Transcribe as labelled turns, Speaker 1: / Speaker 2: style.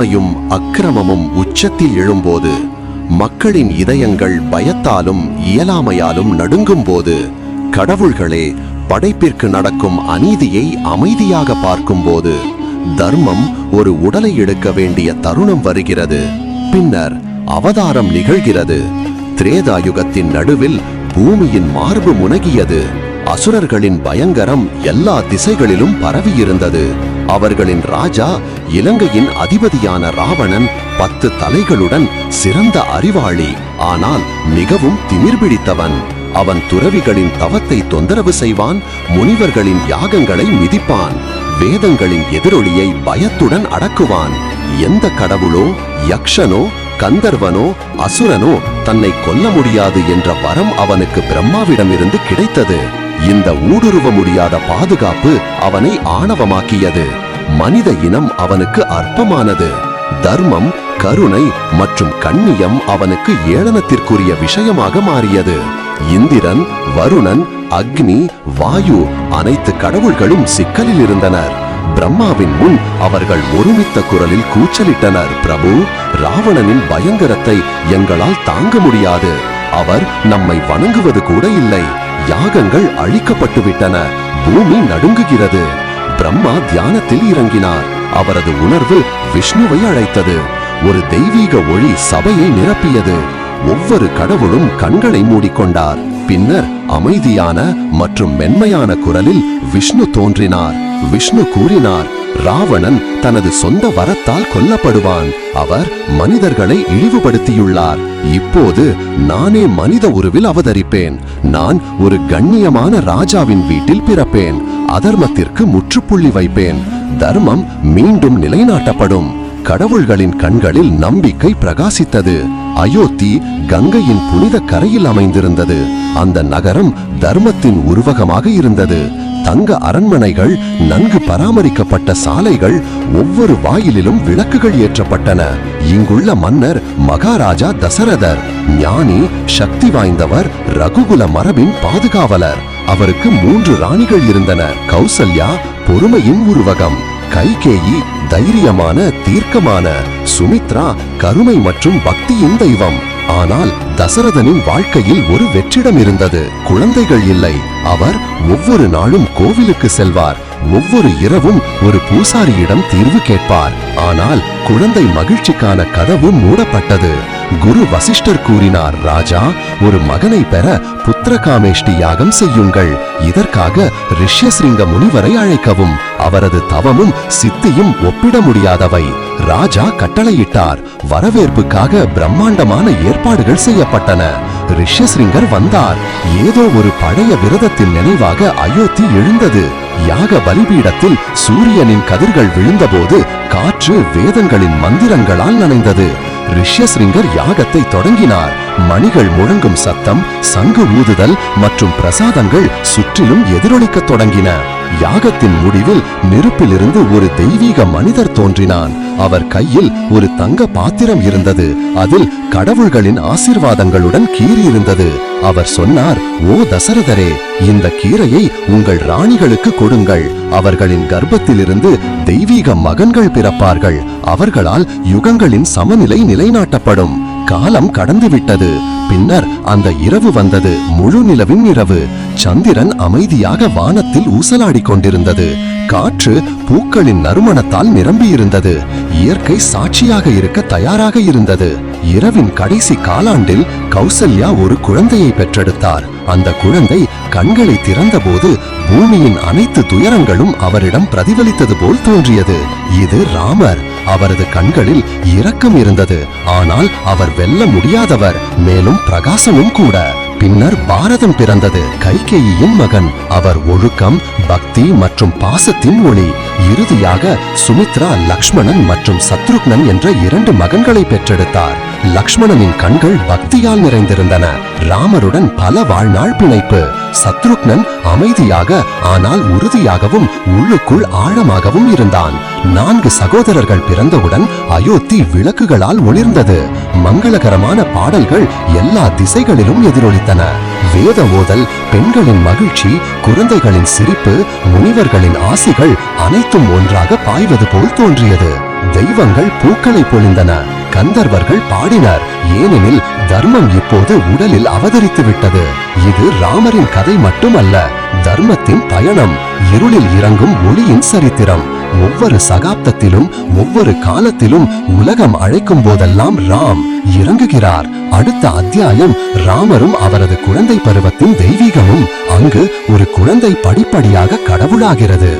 Speaker 1: தீமையும் அக்கிரமமும் உச்சத்தில் எழும்போது மக்களின் இதயங்கள் பயத்தாலும் இயலாமையாலும் நடுங்கும்போது கடவுள்களே படைப்பிற்கு நடக்கும் அநீதியை அமைதியாக பார்க்கும்போது தர்மம் ஒரு உடலை எடுக்க வேண்டிய தருணம் வருகிறது. பின்னர் அவதாரம் நிகழ்கிறது. திரேதாயுகத்தின் நடுவில் பூமியின் மார்பு முனகியது. அசுரர்களின் பயங்கரம் எல்லா திசைகளிலும் பரவியிருந்தது. அவர்களின் ராஜா இலங்கையின் அதிபதியான ராவணன் பத்து தலைகளுடன் சிறந்த அறிவாளி. ஆனால் மிகவும் திமிர் பிடித்தவன் அவன் துறவிகளின் தவத்தை தொந்தரவு செய்வான் முனிவர்களின் யாகங்களை மிதிப்பான் வேதங்களின் எதிரொலியை பயத்துடன் அடக்குவான். எந்த கடவுளோ யக்ஷனோ கந்தர்வனோ அசுரனோ தன்னை கொல்ல முடியாது என்ற வரம் அவனுக்கு பிரம்மாவிடமிருந்து கிடைத்தது. இந்த ஊடுருவ முடியாத பாதுகாப்பு அவனை ஆணவமாக்கியது. மனித இனம் அவனுக்கு அற்பமானது. தர்மம் கருணை மற்றும் கண்ணியம் அவனுக்கு ஏளனத்திற்குரிய விஷயமாக மாறியது. இந்திரன் வருணன் அக்னி வாயு அனைத்து கடவுள்களும் சிக்கலில் இருந்தனர். பிரம்மாவின் முன் அவர்கள் ஒருமித்த குரலில் கூச்சலிட்டனர். பிரபு ராவணனின் பயங்கரத்தை எங்களால் தாங்க முடியாது. அவர் நம்மை வணங்குவது கூட இல்லை. யாகங்கள் அழிக்கப்பட்டு விட்டன பூமி நடுங்குகிறது. பிரம்மா தியானத்தில் இறங்கினார். அவரது உணர்வு விஷ்ணுவை அழைத்தது. ஒரு தெய்வீக ஒளி சபையை நிரப்பியது. ஒவ்வொரு கடவுளும் கண்களை மூடிக்கொண்டார். பின்னர் அமைதியான மற்றும் மென்மையான குரலில் விஷ்ணு தோன்றினார். விஷ்ணு கூறினார் ராவணன் தனது சொந்த வரத்தால் கொல்லப்படுவான். அவர் மனிதர்களை இழிவுபடுத்தியுள்ளார். இப்போது நானே மனித உருவில் அவதரிப்பேன். நான் ஒரு கண்ணியமான ராஜாவின் வீட்டில் பிறப்பேன். அதர்மத்திற்கு முற்றுப்புள்ளி வைப்பேன். தர்மம் மீண்டும் நிலைநாட்டப்படும். கடவுள்களின் கண்களில் நம்பிக்கை பிரகாசித்தது. அயோத்தி கங்கையின் புனித கரையில் அமைந்திருந்தது. அந்த நகரம் தர்மத்தின் உருவகமாக இருந்தது. தங்க அரண்மனைகள் நன்கு பராமரிக்கப்பட்ட சாலைகள் ஒவ்வொரு வாயிலிலும் விளக்குகள் ஏற்றப்பட்டன. இங்குள்ள மன்னர் மகாராஜா தசரதர் ஞானி சக்தி வாய்ந்தவர் ரகுகுல மரபின் பாதுகாவலர். அவருக்கு மூன்று ராணிகள் இருந்தன. கௌசல்யா பொறுமையின் உருவகம். கைகேயி தைரியமான தீர்க்கமான. சுமித்ரா கருமை மற்றும் பக்தியின் தெய்வம். ஆனால் தசரதனின் வாழ்க்கையில் ஒரு வெற்றிடம் இருந்தது. குழந்தைகள் இல்லை. அவர் ஒவ்வொரு நாளும் கோவிலுக்கு செல்வார். ஒவ்வொரு இரவும் ஒரு பூசாரியிடம் தீர்வு கேட்பார். ஆனால் குழந்தை மகிழ்ச்சிக்கான கதவு மூடப்பட்டது. குரு வசிஷ்டர் கூறினார் ராஜா ஒரு மகனை பெற புத்திரகாமேஷ்டி யாகம் செய்யுங்கள். இதற்காக ரிஷ்யசிங்க முனிவரை அழைக்கவும். அவரது தவமும் சித்தியும் ஒப்பிட முடியாதவை. ராஜா கட்டளையிட்டார். வரவேற்புக்காக பிரம்மாண்டமான ஏற்பாடுகள் செய்யப்பட்டன. ரிஷ்யசிங்கர் வந்தார். ஏதோ ஒரு பழைய விரதத்தின் நினைவாக அயோத்தி எழுந்தது. யாக பலிபீடத்தில் சூரியனின் கதிர்கள் விழுந்தபோது காற்று வேதங்களின் மந்திரங்களால் நனைந்தது. ரிஷ்யசிங்கர் யாகத்தை தொடங்கினார். மணிகள் முழங்கும் சத்தம் சங்கு ஊதுதல் மற்றும் பிரசாதங்கள் சுற்றிலும் எதிரொலிக்கத் தொடங்கின. யாகத்தின் முடிவில் நெருப்பிலிருந்து ஒரு தெய்வீக மனிதர் தோன்றினான். அவர் கையில் ஒரு தங்க பாத்திரம் இருந்தது. அதில் கடவுள்களின் ஆசீர்வாதங்களுடன் கீரி இருந்தது. அவர் சொன்னார் ஓ தசரதரே இந்த கீரையை உங்கள் ராணிகளுக்கு கொடுங்கள். அவர்களின் கர்ப்பத்திலிருந்து தெய்வீக மகன்கள் பிறப்பார்கள். அவர்களால் யுகங்களின் சமநிலை நிலைநாட்டப்படும். காலம் கடந்து விட்டது பின்னர் அந்த இரவு வந்தது. முழு நிலவின் இரவு. சந்திரன் அமைதியாக வானத்தில் ஊசலாடிக் கொண்டிருந்தது. காற்று பூக்களின் நறுமணத்தால் நிரம்பியிருந்தது. இயற்கை சாட்சியாக இருக்க தயாராக இருந்தது. இரவின் கடைசி காலாண்டில் கௌசல்யா ஒரு குழந்தையை பெற்றெடுத்தார். அந்த குழந்தை கண்களை திறந்தபோது பூமியின் அனைத்து துயரங்களும் அவரிடம் பிரதிபலித்தது போல் தோன்றியது. இது ராமர். அவரது கண்களில் இரக்கம் இருந்தது. ஆனால் அவர் வெல்ல முடியாதவர். மேலும் பிரகாசமும் கூட. பின்னர் பாரதம் பிறந்தது. கைகேயின் மகன். அவர் ஒழுக்கம் பக்தி மற்றும் பாசத்தின் ஒளி. இறுதியாக சுமித்ரா லக்ஷ்மணன் மற்றும் சத்ருக்னன் என்ற இரண்டு மகன்களை பெற்றெடுத்தார். லக்ஷ்மணனின் கண்கள் பக்தியால் நிறைந்திருந்தன. ராமருடன் பல வாழ்நாள் பிணைப்பு. சத்ருக்னன் அமைதியாக ஆனால் உறுதியாகவும் உள்ளுக்குள் ஆழமாகவும் இருந்தான். நான்கு சகோதரர்கள் பிறந்தவுடன் அயோத்தி விளக்குகளால் ஒளிர்ந்தது. மங்களகரமான பாடல்கள் எல்லா திசைகளிலும் எதிரொலித்தன. வேத ஓதல் பெண்களின் மகிழ்ச்சி குழந்தைகளின் சிரிப்பு முனிவர்களின் ஆசிகள் அனைத்தும் ஒன்றாக பாய்வது போல் தோன்றியது. தெய்வங்கள் பூக்களை பொழிந்தன. கந்தர்வர்கள் பாடினர். ஏனெனில் தர்மம் இப்போது உடலில் அவதரித்து விட்டது. இது ராமரின் கதை மட்டுமல்ல தர்மத்தின் பயணம். இருளில் இறங்கும் ஒளியின் சரித்திரம். ஒவ்வொரு சகாப்தத்திலும் ஒவ்வொரு காலத்திலும் உலகம் அழைக்கும் போதெல்லாம் ராம் இறங்குகிறார். அடுத்த அத்தியாயம் ராமரும் அவரது குழந்தை பருவத்தின் தெய்வீகமும் அங்கு ஒரு குழந்தை படிப்படியாக கடவுளாகிறது.